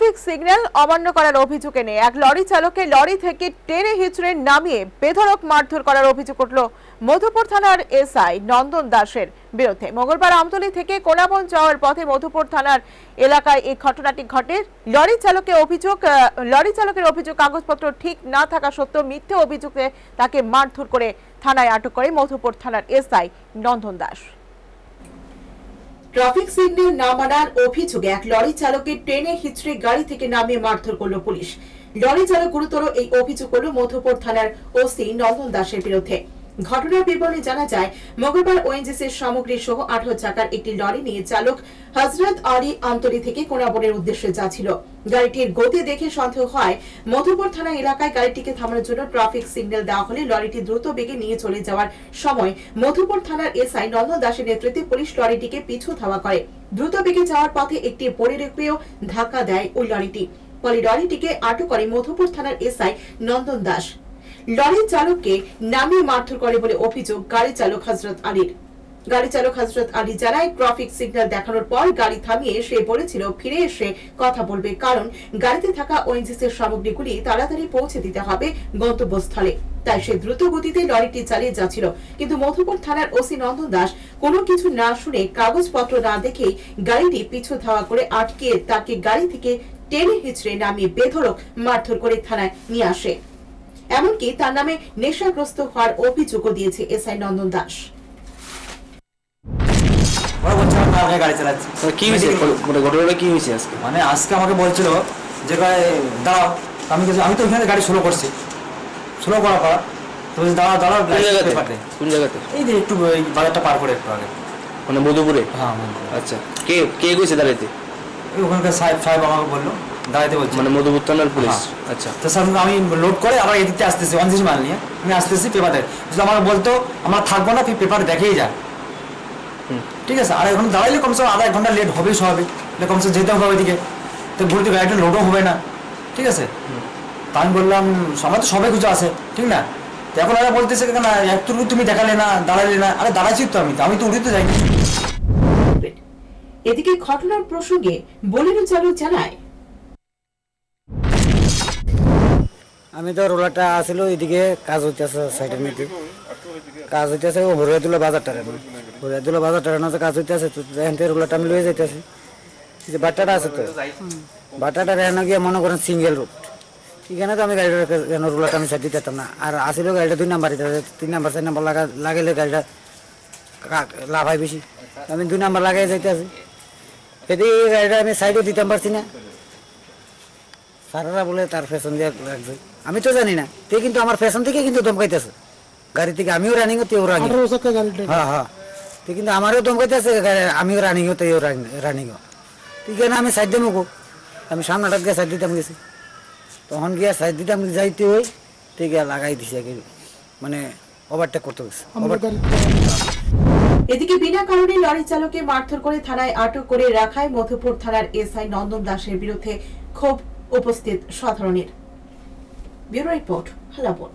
Traffic signal অমান্য করার অভিযোগ এনে এক লরি চালককে লরি থেকে টেনে হিচড়ে নামিয়ে বেধড়ক মারধর করার অভিযোগ উঠল মধুপুর থানার এসআই নন্দন দাসের বিরুদ্ধে। মঙ্গলবার আমতলী থেকে কোনাবন যাওয়ার পথে মধুপুর থানার এলাকায় এই ঘটনাটি ঘটে। লরি চালকের অভিযোগ লরি চালকের অভিযোগ কাগজপত্র ঠিক না থাকা সত্ত্বেও মিথ্যে অভিযোগে তাকে মারধর করে থানায় আটক করে মধুপুর থানার SI Nandan Das. Traffic signal না মানার অভিযোগে এক লরি চালকের ট্রেনে হিচড়ে গাড়ি থেকে নামিয়ে মারধর করল পুলিশ। লরি চালক গুরুতর এই অভিযোগ করল মধুপুর থানার ওসি নন্দন দাসের বিরুদ্ধে। ঘটনার বিবরণে জানা যায়, মঙ্গলবার ওএনজিসির সামগ্রী সহ আঠারো চাকার একটি লরি নিয়ে চালক হজরত আলী আন্তরি থেকে কোনাবনের উদ্দেশ্যে যাচ্ছিল। গাড়িটির গতি দেখে সন্দেহ হয়। মধুপুর থানা এলাকায় গাড়িটিকে থামানোর জন্য ট্রাফিক সিগন্যাল দেওয়া হলে লরিটি দ্রুত বেগে নিয়ে চলে যাওয়ার সময় মধুপুর থানার এসআই নন্দন দাসের নেতৃত্বে পুলিশ লরিটিকে পিছু ধাওয়া করে। দ্রুত বেগে যাওয়ার পথে একটি পরিরেখেও ধাক্কা দেয় ওই লরিটি। ফলে লরিটিকে আটক করে মধুপুর থানার এসআই নন্দন দাস। লরির চালককে নামিয়ে মারধর করে বলে অভিযোগ গাড়ি চালক হজরত আলীর। গাড়ি চালক হজরত আলী জানায় ট্রাফিক সিগন্যাল দেখানোর পর গাড়ি থামিয়ে সে বলেছিল, ফিরে এসে কথা বলবে। কারণ গাড়িতে থাকা ওএনজিসির সামগ্রীগুলি তাড়াতাড়ি পৌঁছে দিতে হবে গন্তব্যস্থলে। তাই সে দ্রুত গতিতে লরিটি চালিয়ে যাচ্ছিল। কিন্তু মধুপুর থানার ওসি নন্দন দাস কোনো কিছু না শুনে কাগজপত্র না দেখেই গাড়িটি পিছু ধাওয়া করে আটকে তাকে গাড়ি থেকে টেনে হিচড়ে নামিয়ে বেধড়ক মারধর করে থানায় নিয়ে আসে। এমনকি তার নামে নেশাগ্রস্ত হওয়ার অভিযোগও দিয়েছে এসআই নন্দন দাস। ওরা বলছে আমি গাড়ি চালাচ্ছি। কি হয়েছে? মানে ঘটনাটা কি হয়েছে আজকে? মানে আজকে আমাকে বলছিল যে দাঁড়াও আমি কিছু আমি তো ওখানে গাড়ি স্লো করছি। স্লো করার পর তো বলছে দাঁড়াও দাঁড়াও কোন জায়গাতে? এই যে একটু বাজারটা পার করে একটু আগে। মানে মধুপুরে? হ্যাঁ আচ্ছা। কে কে গেছে দাঁড়াইতে? ওখানকার সাহেব সাহেব আমাকে বলল দাঁড়াইতে বলছে। মানে মধুপুর থানার পুলিশ? হ্যাঁ। আচ্ছা। তো স্যার আমি লোড করে আবার এদিকে আসতেছি অনজিস মাল নিয়ে। আমি আসতেছি পেপার দেখ যদি আমাকে বলতো আমরা থাকব না তুই পেপার দেখেই যা। ঠিক আছে আর এখন দাঁড়াইলে কমসে কম আধা এক ঘণ্টা লেট হবেই স্বাভাবিক। কমসে যেতে হবে ওইদিকে। তো বলতে গাড়িটা লোডও হবে না। ঠিক আছে? তা আমি বললাম সবাই তো সবাই কিছু আছে। ঠিক না? তো এখন আরে বলতেছে কেন একটু তুমি দেখালে না দাঁড়ালে না। আরে দাঁড়াইছি তো আমি তো আমি তো উঠে তো যাইনি। এদিকে ঘটনার প্রসঙ্গে বলিরু চালক জানায়। আমি তো রোলারটা আসিল এদিকে কাজ হইতেছে সাইডের মধ্যে। কাজ হইতেছে ও ভরে দিল বাজারটা দিল বাজারটা রেনো কাজ হইতেছে তো এখান থেকে রোলারটা আমি লয়ে যাইতেছি। যে বাট্টাটা আছে তো বাট্টাটা রেনো গিয়ে মনে করেন সিঙ্গেল রুট এখানে তো আমি গাড়িটা কেন রোলারটা আমি সাইড দিতাম না। আর আসিল গাড়িটা দুই নাম্বার তিন নাম্বার চার নাম্বার লাগা লাগাইলে গাড়িটা লাভ হয় বেশি। আমি দুই নাম্বার লাগাই যাইতেছি। এদিকে এই গাড়িটা আমি সাইডে দিতাম পারছি না। সারারা বলে তার ফ্যাশন দিয়ে লাগছে। আমি তো জানি না। তে কিন্তু আমার ফ্যাশন থেকে কিন্তু দমকাইতেছে গাড়ি থেকে আমিও রানিং তেও রানিং হ্যাঁ হ্যাঁ। তে কিন্তু আমারও দমকাইতেছে গা- আমিও রানিং তেও রানিং ঠিক আছে আমি সাইড দিয়ে মুখো আমি সামনাটা গিয়ে সাইড দিতাম গেছি। তখন গিয়া সাইড দিতাম যাইতে হই ঠিক আছে লাগাই দিছি আগে মানে ওভারটেক করতে গেছে এদিকে বিনা কারণে লরি চালককে মারধর করে থানায় আটক করে রাখায় মধুপুর থানার এসআই নন্দন দাসের বিরুদ্ধে ক্ষোভ উপস্থিত সাধারণের। Bureau report হালাবন।